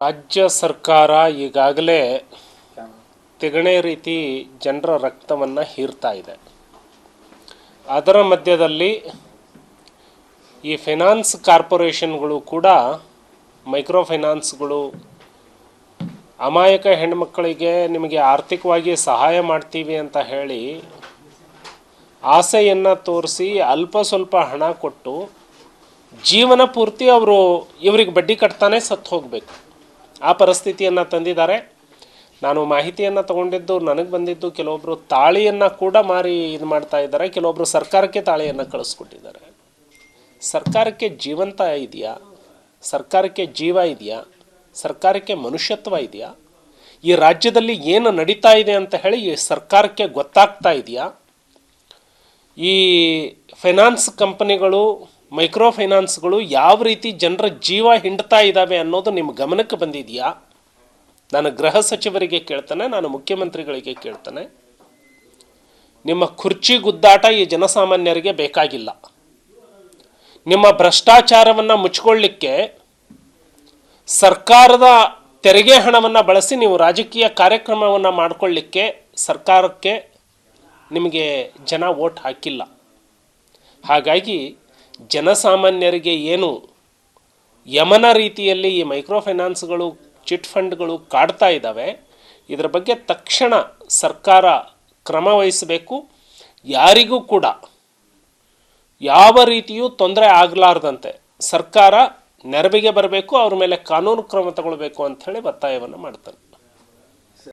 ರಾಜ್ಯ ಸರ್ಕಾರ ಈಗಾಗಲೇ ತಿಗಣೆ ರೀತಿ ಜನರ ರಕ್ತವನ್ನು ಹೀರ್ತಾ ಇದೆ. ಅದರ ಮಧ್ಯದಲ್ಲಿ ಈ ಫೈನಾನ್ಸ್ ಕಾರ್ಪೊರೇಷನ್ಗಳು ಕೂಡ ಮೈಕ್ರೋ ಫೈನಾನ್ಸ್ಗಳು ಅಮಾಯಕ ಹೆಣ್ಮಕ್ಕಳಿಗೆ ನಿಮಗೆ ಆರ್ಥಿಕವಾಗಿ ಸಹಾಯ ಮಾಡ್ತೀವಿ ಅಂತ ಹೇಳಿ ಆಸೆಯನ್ನು ತೋರಿಸಿ ಅಲ್ಪ ಸ್ವಲ್ಪ ಹಣ ಕೊಟ್ಟು ಜೀವನ ಪೂರ್ತಿ ಅವರು ಇವರಿಗೆ ಬಡ್ಡಿ ಕಟ್ತಾನೆ ಸತ್ತು ಹೋಗಬೇಕು. ಆ ಪರಿಸ್ಥಿತಿಯನ್ನು ತಂದಿದ್ದಾರೆ. ನಾನು ಮಾಹಿತಿಯನ್ನು ತಗೊಂಡಿದ್ದು, ನನಗೆ ಬಂದಿದ್ದು ಕೆಲವೊಬ್ಬರು ತಾಳಿಯನ್ನು ಕೂಡ ಮಾರಿ ಇದು ಮಾಡ್ತಾ ಇದ್ದಾರೆ. ಕೆಲವೊಬ್ಬರು ಸರ್ಕಾರಕ್ಕೆ ತಾಳಿಯನ್ನು ಕಳಿಸ್ಕೊಟ್ಟಿದ್ದಾರೆ. ಸರ್ಕಾರಕ್ಕೆ ಜೀವಂತ ಇದೆಯಾ? ಸರ್ಕಾರಕ್ಕೆ ಜೀವ ಇದೆಯಾ? ಸರ್ಕಾರಕ್ಕೆ ಮನುಷ್ಯತ್ವ ಇದೆಯಾ? ಈ ರಾಜ್ಯದಲ್ಲಿ ಏನು ನಡೀತಾ ಇದೆ ಅಂತ ಹೇಳಿ ಸರ್ಕಾರಕ್ಕೆ ಗೊತ್ತಾಗ್ತಾ ಇದೆಯಾ? ಈ ಫೈನಾನ್ಸ್ ಕಂಪನಿಗಳು ಮೈಕ್ರೋ ಫೈನಾನ್ಸ್ಗಳು ಯಾವ ರೀತಿ ಜನರ ಜೀವ ಹಿಂಡ್ತಾ ಇದ್ದಾವೆ ಅನ್ನೋದು ನಿಮ್ಮ ಗಮನಕ್ಕೆ ಬಂದಿದೆಯಾ? ನಾನು ಗೃಹ ಸಚಿವರಿಗೆ ಕೇಳ್ತಾನೆ, ನಾನು ಮುಖ್ಯಮಂತ್ರಿಗಳಿಗೆ ಕೇಳ್ತಾನೆ. ನಿಮ್ಮ ಕುರ್ಚಿ ಗುದ್ದಾಟ ಈ ಜನಸಾಮಾನ್ಯರಿಗೆ ಬೇಕಾಗಿಲ್ಲ. ನಿಮ್ಮ ಭ್ರಷ್ಟಾಚಾರವನ್ನು ಮುಚ್ಕೊಳ್ಳಿಕ್ಕೆ ಸರ್ಕಾರದ ತೆರಿಗೆ ಹಣವನ್ನು ಬಳಸಿ ನೀವು ರಾಜಕೀಯ ಕಾರ್ಯಕ್ರಮವನ್ನು ಮಾಡಿಕೊಳ್ಳಿಕ್ಕೆ ಸರ್ಕಾರಕ್ಕೆ ನಿಮಗೆ ಜನ ವೋಟ್ ಹಾಕಿಲ್ಲ. ಹಾಗಾಗಿ ಜನಸಾಮಾನ್ಯರಿಗೆ ಏನು ಯಮನ ರೀತಿಯಲ್ಲಿ ಈ ಮೈಕ್ರೋ ಫೈನಾನ್ಸ್ಗಳು ಚಿಟ್ ಫಂಡ್ಗಳು ಕಾಡ್ತಾ ಇದ್ದಾವೆ, ಇದರ ಬಗ್ಗೆ ತಕ್ಷಣ ಸರ್ಕಾರ ಕ್ರಮ ವಹಿಸಬೇಕು. ಯಾರಿಗೂ ಕೂಡ ಯಾವ ರೀತಿಯೂ ತೊಂದರೆ ಆಗಲಾರ್ದಂತೆ ಸರ್ಕಾರ ನೆರವಿಗೆ ಬರಬೇಕು, ಅವ್ರ ಮೇಲೆ ಕಾನೂನು ಕ್ರಮ ತಗೊಳ್ಬೇಕು ಅಂಥೇಳಿ ಒತ್ತಾಯವನ್ನು ಮಾಡ್ತಾರೆ.